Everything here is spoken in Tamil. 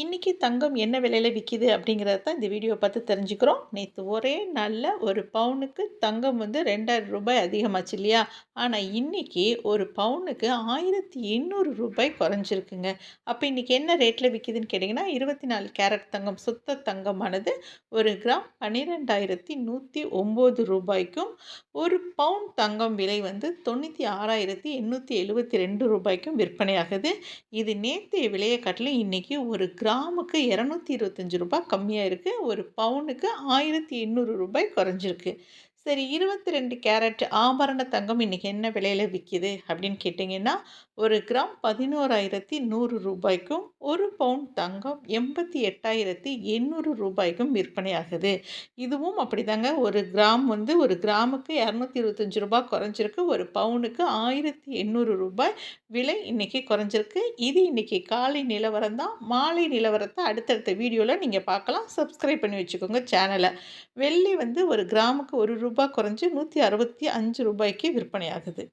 இன்றைக்கி தங்கம் என்ன விலையில் விற்கிது அப்படிங்கிறத தான் இந்த வீடியோ பார்த்து தெரிஞ்சுக்கிறோம். நேற்று ஒரே நாளில் ஒரு பவுனுக்கு தங்கம் வந்து ரெண்டாயிரம் ரூபாய் அதிகமாச்சு இல்லையா? ஆனால் இன்றைக்கி ஒரு பவுனுக்கு ஆயிரத்தி எண்ணூறு ரூபாய் குறைஞ்சிருக்குங்க. அப்போ இன்றைக்கி என்ன ரேட்டில் விற்கிதுன்னு கேட்டிங்கன்னா இருபத்தி நாலு கேரட் தங்கம் சுத்த தங்கமானது ஒரு கிராம் பன்னிரெண்டாயிரத்தி நூற்றி ஒம்பது ரூபாய்க்கும் ஒரு பவுன் தங்கம் விலை வந்து தொண்ணூற்றி ஆறாயிரத்தி எண்ணூற்றி எழுபத்தி ரெண்டு ரூபாய்க்கும் விற்பனையாகுது. இது நேற்றைய விலையை காட்டிலும் இன்றைக்கி ஒரு கிராமுக்கு இரநூத்தி இருபத்தஞ்சி ரூபாய் கம்மியாக இருக்குது ஒரு பவுனுக்கு ஆயிரத்தி எண்ணூறு ரூபாய் குறைஞ்சிருக்கு. சரி இருபத்தி ரெண்டு கேரட் ஆபரண தங்கம் இன்றைக்கி என்ன விலையில் விற்கிது அப்படின்னு கேட்டிங்கன்னா ஒரு கிராம் பதினோராயிரத்தி நூறு ரூபாய்க்கும் ஒரு பவுண்ட் தங்கம் எண்பத்தி எட்டாயிரத்தி எண்ணூறு ரூபாய்க்கும் விற்பனையாகுது. இதுவும் அப்படி தாங்க ஒரு கிராம் வந்து ஒரு கிராமுக்கு இரநூத்தி இருபத்தஞ்சி ரூபாய் குறைஞ்சிருக்கு. ஒரு பவுனுக்கு ஆயிரத்தி எண்ணூறு ரூபாய் விலை இன்றைக்கி குறைஞ்சிருக்கு. இது இன்றைக்கி காலை நிலவரம் தான். மாலை நிலவரத்தை அடுத்தடுத்த வீடியோவில் நீங்கள் பார்க்கலாம். சப்ஸ்கிரைப் பண்ணி வச்சுக்கோங்க சேனலை. வெள்ளி வந்து ஒரு கிராமுக்கு ஒரு ரூபாய் ரூபாய் குறைஞ்சி நூற்றி அறுபத்தி அஞ்சு ரூபாய்க்கு விற்பனையாகுது.